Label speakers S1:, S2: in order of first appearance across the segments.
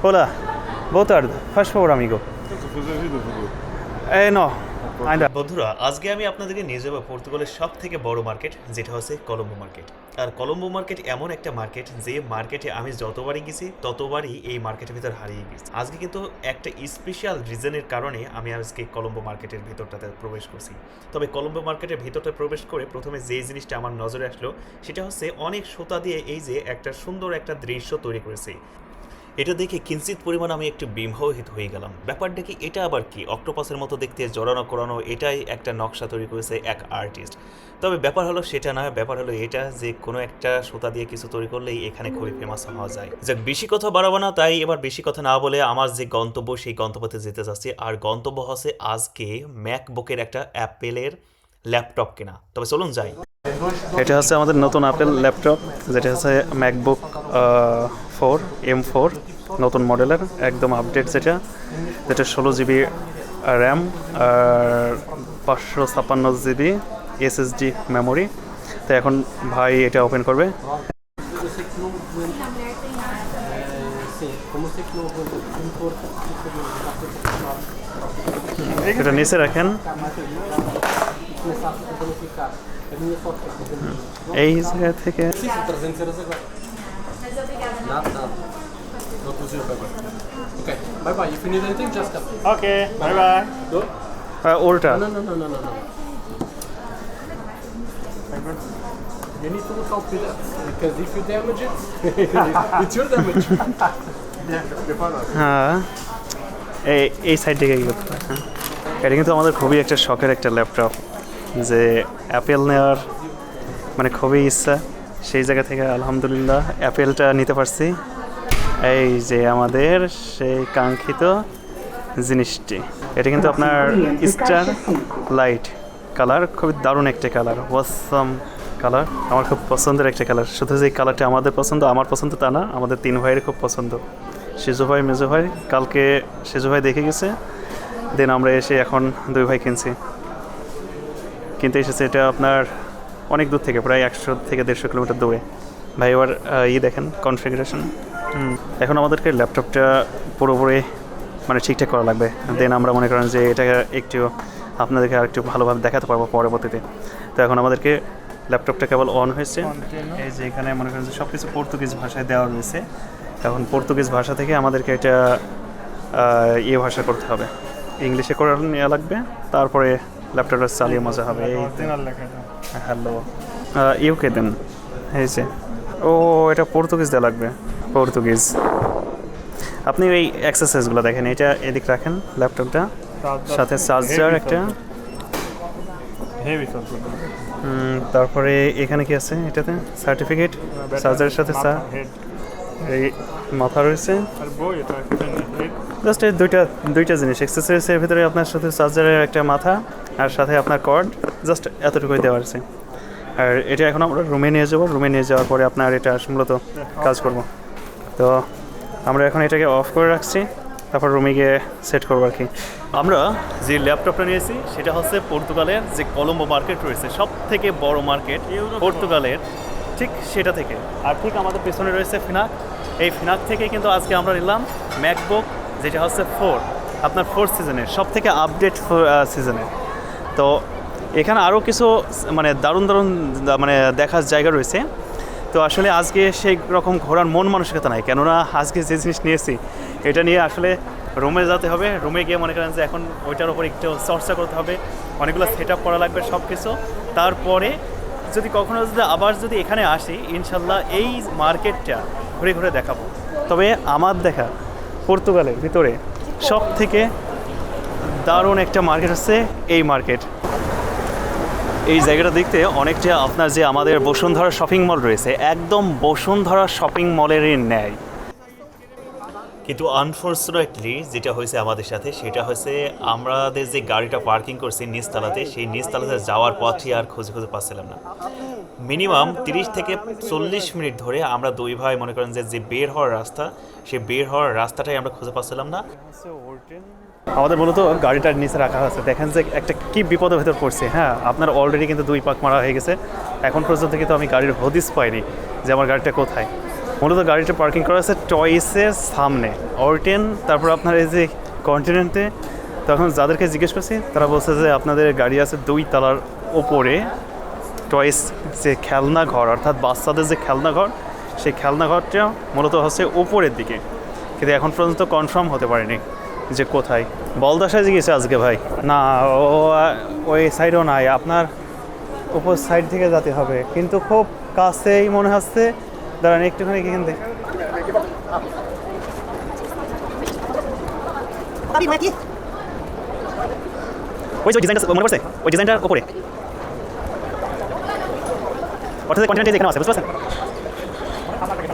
S1: Hola, boa tarde. Faz favor, amigo. Eh, no.
S2: বন্ধুরা আজকে আমি আপনাদেরকে নিয়ে যাব পর্তুগালের সব থেকে বড় মার্কেট যেটা হচ্ছে কলম্বো মার্কেট আর কলম্বো মার্কেট এমন একটা মার্কেট যে মার্কেটে আমি যতবারই গেছি ততবারই এই মার্কেটের ভিতর হারিয়ে গেছি আজকে কিন্তু একটা স্পেশাল রিজনের কারণে আমি আজকে কলম্বো মার্কেটের ভিতরটাতে প্রবেশ করছি তবে কলম্বো মার্কেটের ভিতরটা প্রবেশ করে প্রথমে যে জিনিসটা আমার নজরে আসলো সেটা হচ্ছে অনেক সুতা দিয়ে এই যে একটা সুন্দর একটা দৃশ্য তৈরি করেছে এটা দেখে কিঞ্চিত পরিমাণ আমি একটু বিমোহিত হয়ে গেলাম। ব্যাপারটা কি, এটা আবার কি? অক্টোপাসের মতো দেখতে জড়ানো করানো, এটাই একটা নকশা তৈরি করেছে এক আর্টিস্ট। তবে ব্যাপার হলো সেটা না, ব্যাপার হলো এটা যে কোনো একটা সুতা দিয়ে কিছু তৈরি করলেই এখানে খুবই ফেমাস হওয়া যায়। যাক, বেশি কথা বাড়াবো না, তাই এবার বেশি কথা না বলে আমার যে গন্তব্য, সেই গন্তব্যতে যেতে চাচ্ছি। আর গন্তব্য হচ্ছে আজকে ম্যাকবুকের একটা অ্যাপেলের ল্যাপটপ কেনা। তবে চলুন যাই।
S1: এটা হচ্ছে আমাদের নতুন আপেল ল্যাপটপ, যেটা হচ্ছে ম্যাকবুক ফোর এম ফোর নতুন মডেলের, একদম আপডেট যেটা যেটা ষোলো জিবি র্যাম আর পাঁচশো ছাপ্পান্ন জিবি এসএসডি মেমোরি তো এখন ভাই এটা ওপেন করবে। এটা নিচে রাখেন। এই জায়গা থেকে
S3: Sim, 300 euros agora. Nada, nada. Não produziu bye bye. If you need anything, just come.
S1: Okay bye bye
S3: Go.
S1: উল্টা
S3: No, no, no, no, no, no. You need to look out for that because if you damage it, it's your damage.
S1: হ্যাঁ এই এই side থেকে কি করতে হ্যাঁ এটা কিন্তু আমাদের খুবই একটা শখের একটা ল্যাপটপ যে অ্যাপেল নেওয়ার মানে খুবই ইচ্ছা সেই জায়গা থেকে আলহামদুলিল্লাহ অ্যাপেলটা নিতে পারছি। এই যে আমাদের সেই কাঙ্ক্ষিত জিনিসটি। এটা কিন্তু আপনার স্টার লাইট কালার, খুবই দারুণ একটা কালার, ওয়াসাম কালার, আমার খুব পছন্দের একটা কালার। শুধু যে কালারটা আমাদের পছন্দ, আমার পছন্দ তা না, আমাদের তিন ভাইয়ের খুব পছন্দ। সিজু ভাই, মেজু ভাই, কালকে সিজু ভাই দেখে গেছে, দেন আমরা এসে এখন দুই ভাই কিনছি। কিনতে এসেছে এটা আপনার অনেক দূর থেকে প্রায় একশো থেকে দেড়শো কিলোমিটার দূরে। ভাই এবার আহ, ই দেখেন কনফিগারেশন এখন আমাদেরকে ল্যাপটপটা পুরোপুরি মানে ঠিকঠাক করা লাগবে। দেন আমরা মনে করেন যে এটা একটু আপনাদেরকে আর একটু ভালোভাবে দেখাতে পারব পরবর্তীতে। তো এখন আমাদেরকে ল্যাপটপটা কেবল অন হয়েছে। এই যে এখানে মনে করেন যে সব কিছু পর্তুগিজ ভাষায় দেওয়া রয়েছে। এখন পর্তুগিজ ভাষা থেকে আমাদেরকে এটা ইয়ে ভাষা করতে হবে। ইংলিশে করে নেওয়া লাগবে। তারপরে ল্যাপটপটা চালিয়ে মজা হবে হ্যালো ইউকে দেন এই যে। ও এটা পর্তুগিজ দেওয়া লাগবে পর্তুগিজ। আপনি ওই এক্সারসাইজগুলো দেখেন এটা এদিক রাখেন ল্যাপটপটা সাথে চার্জার একটা। তারপরে এখানে কি আছে এটাতে? সার্টিফিকেট চার্জারের সাথে এই মাথা রয়েছে। জাস্ট এই দুইটা দুইটা জিনিস এক্সেসরিজের ভিতরে আপনার সাথে চার্জারের একটা মাথা আর সাথে আপনার কর্ড জাস্ট এতটুকুই দেওয়া আছে। আর এটা এখন আমরা রুমে নিয়ে যাব। রুমে নিয়ে যাওয়ার পরে আপনার এটা মূলত কাজ করব। তো আমরা এখন এটাকে অফ করে রাখছি। তারপর রুমে গিয়ে সেট করব আর কি। আমরা যে ল্যাপটপটা নিয়েছি সেটা হচ্ছে পর্তুগালের যে কলম্বো মার্কেট রয়েছে সব থেকে বড় মার্কেট পর্তুগালের ঠিক সেটা থেকে। আর ঠিক আমাদের পেছনে রয়েছে ফিনাক এই ফিনাক থেকে কিন্তু আজকে আমরা নিলাম ম্যাকবুক যেটা হচ্ছে ফোর আপনার ফোর্থ সিজনের সব থেকে আপডেট সিজনের তো এখানে আরও কিছু মানে দারুণ দারুণ মানে দেখার জায়গা রয়েছে। তো আসলে আজকে সেই রকম ঘোরার মন মানসিকতা নাই, কেননা আজকে যে জিনিস নিয়েছি, এটা নিয়ে আসলে রুমে যেতে হবে, রুমে গিয়ে মনে করেন যে এখন ওইটার উপর একটু চর্চা করতে হবে, অনেকগুলো সেট আপ করা লাগবে সব কিছু তারপরে যদি কখনো যদি আবার যদি এখানে আসি ইনশাল্লাহ এই মার্কেটটা ঘুরে ঘুরে দেখাবো। তবে আমার দেখা, পর্তুগালের ভিতরে সব থেকে দারুণ একটা মার্কেট হচ্ছে এই মার্কেট এই জায়গাটা দেখতে অনেকটা আপনার যে আমাদের বসুন্ধরা শপিং মল রয়েছে একদম বসুন্ধরা শপিং মলেরই ন্যায়।
S2: কিন্তু আনফর্চুনেটলি যেটা হয়েছে আমাদের সাথে সেটা হচ্ছে আমাদের যে গাড়িটা পার্কিং করছি নিচতলাতে সেই নিচতলাতে যাওয়ার পথই আর খুঁজে খুঁজে পাচ্ছিলাম না। মিনিমাম তিরিশ থেকে চল্লিশ মিনিট ধরে আমরা দুই ভাই মনে করেন যে যে বের হওয়ার রাস্তা সেই বের হওয়ার রাস্তাটাই আমরা খুঁজে পাচ্ছিলাম না।
S1: আমাদের মূলত গাড়িটার নিচে রাখা আছে দেখেন যে একটা কি বিপদের ভেতর পড়ছে। হ্যাঁ আপনার অলরেডি কিন্তু দুই পাক মারা হয়ে গেছে। এখন পর্যন্ত কিন্তু আমি গাড়ির হদিস পাইনি যে আমার গাড়িটা কোথায়। মূলত গাড়িটা পার্কিং করা আছে টয়েসের সামনে। অরটেন তারপর আপনার এই যে কন্টিনেন্টে তখন যাদেরকে জিজ্ঞেস করছি, তারা বলছে যে আপনাদের গাড়ি আছে দুই তলার ওপরে টয়েস যে খেলনা ঘর, অর্থাৎ বাচ্চাদের যে খেলনা ঘর, সেই খেলনা ঘরটা মূলত হচ্ছে ওপরের দিকে। কিন্তু এখন পর্যন্ত কনফার্ম হতে পারেনি। যে কোথায়? বলদাসায় গেছে আজকে ভাই। না ও ওই সাইডও নাই। আপনার উপর সাইড থেকে যেতে হবে। কিন্তু খুব কাছেই মনে হচ্ছে। দাঁড়ান একটুখানি এখান থেকে। ওই যে ডিজাইনটা মনে পড়ছে? ওই ডিজাইনটার উপরে অর্থাৎ কন্টেন্ট এখানে আছে বুঝতে পারছেন?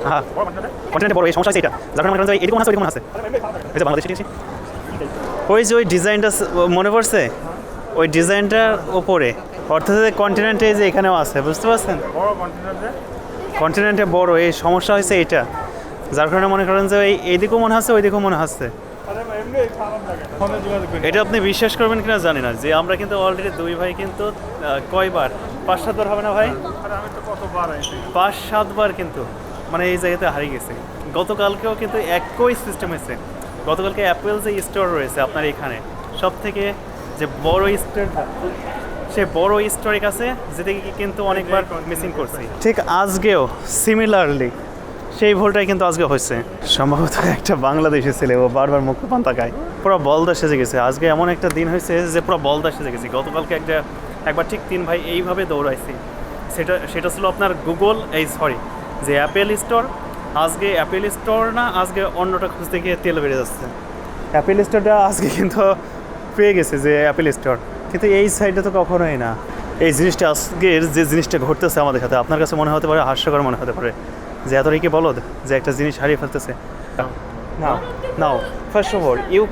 S1: হ্যাঁ। কন্টেন্ট বড় এই সমস্যা আছে এটা। যার কারণে মনে হয় এরকম আছে ওইরকম আছে এই যে বাংলাদেশি টিসি ওই যে ওই ডিজাইনটা মনে পড়ছে? ওই ডিজাইনটার ওপরে। অর্থাৎ কন্টিনেন্টে যে এখানেও আছে বুঝতে পারছেন? কন্টিনেন্টে বড় এই সমস্যা হয়েছে এটা যার কারণে মনে করেন যে এই এইদিকেও মনে হচ্ছে ওইদিকেও মনে হচ্ছে। এটা আপনি বিশ্বাস করবেন কিনা জানি না। যে আমরা কিন্তু অলরেডি দুই ভাই কিন্তু কয়বার? পাঁচ সাতবার হবে না ভাই? পাঁচ সাতবার কিন্তু। মানে এই জায়গাতে হারিয়ে গেছে। গতকালকেও কিন্তু একই সিস্টেম হয়েছে। গতকালকে অ্যাপেল যে স্টোর রয়েছে আপনার এখানে। সব থেকে যে বড় স্টোরটা সে বড় স্টোরের কাছে যেতে গিয়ে কিন্তু অনেকবার মিসিং করছি। ঠিক আজকেও সিমিলারলি সেই ভুলটাই কিন্তু আজকে হয়েছে। সম্ভবত একটা বাংলাদেশি ছেলে, ও বারবার মুখ পান তাকায়। পুরো বলদা সেজে গেছে। আজকে এমন একটা দিন হয়েছে যে পুরো বলদা সেজে গেছে। গতকালকে একটা, একবার ঠিক তিন ভাই এইভাবে দৌড়াইছি। সেটা সেটা ছিল আপনার গুগল এই সরি যে অ্যাপেল স্টোর আজকে অ্যাপেল স্টোর না আজকে অন্যটা খুঁজতে গিয়ে তেল বেড়ে যাচ্ছে। অ্যাপেল স্টোরটা আজকে কিন্তু পেয়ে গেছে যে অ্যাপেল স্টোর কিন্তু এই সাইডে তো কখনোই না। এই জিনিসটা আজকের যে জিনিসটা ঘটতেছে আমাদের সাথে আপনার কাছে মনে হতে পারে হাস্যকর মনে হতে পারে। যে এতটাই কি বলদ যে একটা জিনিস হারিয়ে ফেলতেছে। নাও। Now first of all you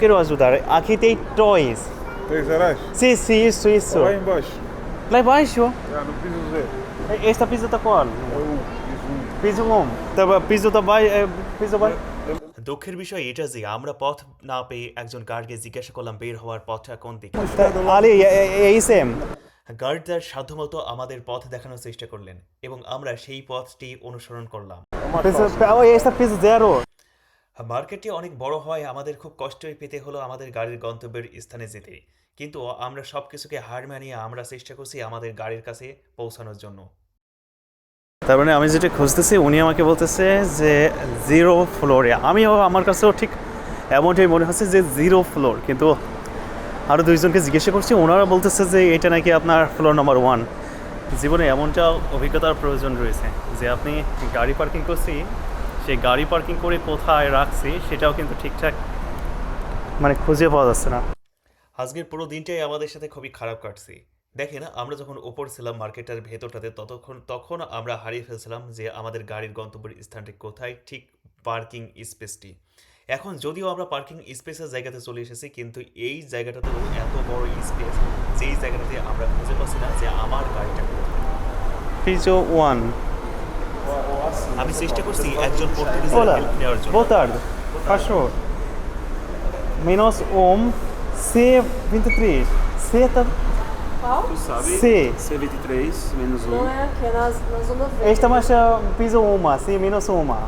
S1: aqui tem toys
S4: Três reais?
S1: sim sim isso isso
S4: Lá embaixo.
S1: lá embaixo
S4: Já no piso Z.
S1: esta pizza tá qual
S4: É o piso
S1: 1 tá piso tá baixo
S2: দুঃখের বিষয় এটা যে আমরা পথ না পেয়ে একজন গার্ডকে জিজ্ঞাসা করলাম বের হওয়ার পথটা কোন দিকে?
S1: é, é
S2: গার্ড তার সাধ্যমতো আমাদের পথ দেখানোর চেষ্টা করলেন এবং আমরা সেই পথটি অনুসরণ করলাম। মার্কেটটি অনেক বড় হয় আমাদের খুব কষ্টই পেতে হলো আমাদের গাড়ির গন্তব্যের স্থানে যেতে। কিন্তু আমরা সব কিছুকে হার মানিয়ে আমরা চেষ্টা করছি আমাদের গাড়ির কাছে পৌঁছানোর জন্য।
S1: তার মানে আমি যেটা খুঁজতেছি, উনি আমাকে বলতেছে যে জিরো ফ্লোরে আমিও আমার কাছেও ঠিক এমনটাই মনে হচ্ছে যে জিরো ফ্লোর কিন্তু আরও দুইজনকে জিজ্ঞাসা করছি, ওনারা বলতেছে যে এটা নাকি আপনার ফ্লোর নাম্বার ওয়ান জীবনে এমনটা অভিজ্ঞতার প্রয়োজন রয়েছে যে আপনি গাড়ি পার্কিং করছি, সেই গাড়ি পার্কিং করে কোথায় রাখছি সেটাও কিন্তু ঠিকঠাক মানে খুঁজে পাওয়া যাচ্ছে না।
S2: আজকের পুরো দিনটাই আমাদের সাথে খুবই খারাপ কাটছে। দেখেন আমরা যখন ওপর ছিলাম মার্কেটের ভেতরটাতে ততক্ষণ তখন আমরা হারিয়ে ফেলছিলাম যে আমাদের গাড়ির গন্তব্যের স্থানটি কোথায় ঠিক পার্কিং স্পেসটি এখন যদিও আমরা পার্কিং স্পেসের জায়গাতে চলে এসেছি কিন্তু এই জায়গাটাতেও এত বড় স্পেস যেই জায়গাটাতে আমরা খুঁজে পাচ্ছি না যে আমার গাড়িটা
S1: পিজো ওয়ান
S2: আমি চেষ্টা করছি একজন হেল্প নেওয়ার জন্য
S1: tarde. Faz favor. Menos um C23. C tá.
S5: Qual?
S6: Tu sabe?
S1: C.
S6: C23 menos 1.
S5: Não é aqui, é na, na zona verde.
S1: Esta mais piso uma, C menos uma.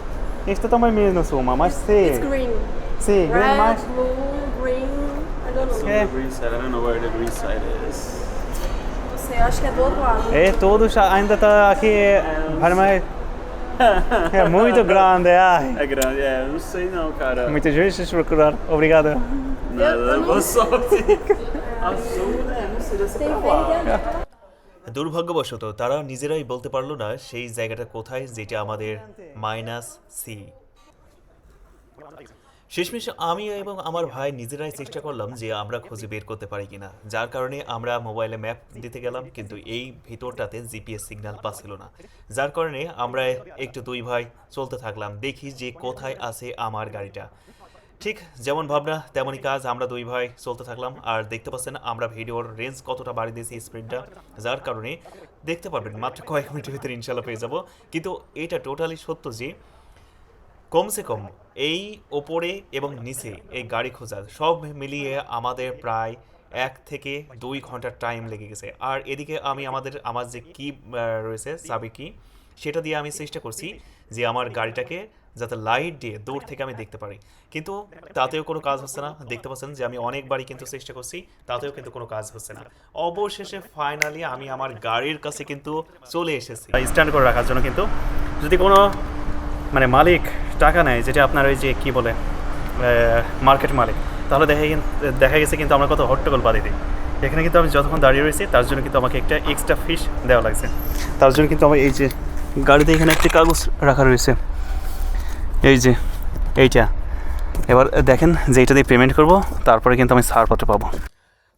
S1: Esta também menos uma, mas C.
S5: It's green.
S1: Green
S5: Red,
S1: mais.
S5: blue, green. I don't know.
S6: So
S1: É.
S6: the green side, I don't know where the green side is.
S5: Não sei, acho que é do outro lado.
S1: É todo ainda tá aqui. Vai mais. É muito grande, ai.
S6: É grande, é, eu não sei não, cara.
S1: Muito difícil de procurar. Obrigado.
S6: Nada, boa sorte. Azul, né?
S2: দুর্ভাগ্যবশত তারা নিজেরাই বলতে পারল না সেই জায়গাটা কোথায় যেটা আমাদের মাইনাস সি। শেষমেশ আমি এবং আমার ভাই নিজেরাই চেষ্টা করলাম যে আমরা খুঁজে বের করতে পারি কিনা যার কারণে আমরা মোবাইলে ম্যাপ দিতে গেলাম কিন্তু এই ভিতরটাতে জিপিএস সিগন্যাল পাচ্ছিল না যার কারণে আমরা একটু দুই ভাই চলতে থাকলাম দেখি যে কোথায় আছে আমার গাড়িটা। ঠিক যেমন ভাবনা, তেমনই কাজ। আমরা দুই ভাই চলতে থাকলাম। আর দেখতে পাচ্ছেন, আমরা ভিডিওর রেঞ্জ কতটা বাড়িয়ে দিয়েছি স্প্রিন্টটা যার কারণে দেখতে পারবেন, মাত্র কয়েক মিনিটের ভিতরে ইনশাল্লাহ পেয়ে যাব। কিন্তু এটা টোটালি সত্য যে, কমসে কম এই ওপরে এবং নিচে এই গাড়ি খোঁজা সব মিলিয়ে আমাদের প্রায় এক থেকে দুই ঘণ্টার টাইম লেগে গেছে। আর এদিকে আমি আমাদের, আমার যে কি রয়েছে চাবি কি সেটা দিয়ে আমি চেষ্টা করছি যে আমার গাড়িটাকে যাতে লাইট দিয়ে দূর থেকে আমি দেখতে পারি। কিন্তু তাতেও কোনো কাজ হচ্ছে না। দেখতে পাচ্ছেন যে আমি অনেকবারই কিন্তু চেষ্টা করছি, তাতেও কিন্তু কোনো কাজ হচ্ছে না। অবশেষে ফাইনালি আমি আমার গাড়ির কাছে কিন্তু চলে এসেছি।
S1: স্ট্যান্ড করে রাখার জন্য কিন্তু যদি কোনো মানে মালিক টাকা নেয়, যেটা আপনার ওই যে কি বলে মার্কেট মালিক, তাহলে দেখা দেখা গেছে কিন্তু আমরা কত হট্টগোল বাড়ি দিই। এখানে কিন্তু আমি যতক্ষণ দাঁড়িয়ে রয়েছি, তার জন্য কিন্তু আমাকে একটা এক্সট্রা ফিস দেওয়া লাগছে। তার জন্য কিন্তু আমার এই যে গাড়িতে এখানে একটি কাগজ রাখা রয়েছে। এই যে, এইটা। এবার দেখেন যে এটা দিয়ে পেমেন্ট করব, তারপরে কিন্তু আমি ছাড়পত্র পাবো।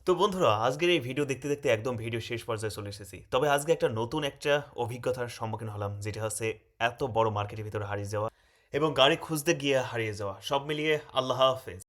S2: তো বন্ধুরা, আজকের এই ভিডিও দেখতে দেখতে একদম ভিডিও শেষ পর্যায়ে চলে এসেছি। তবে আজকে একটা নতুন একটা অভিজ্ঞতার সম্মুখীন হলাম, যেটা হচ্ছে এত বড় মার্কেটের ভিতরে হারিয়ে যাওয়া এবং গাড়ি খুঁজতে গিয়ে হারিয়ে যাওয়া। সব মিলিয়ে আল্লাহ হাফেজ।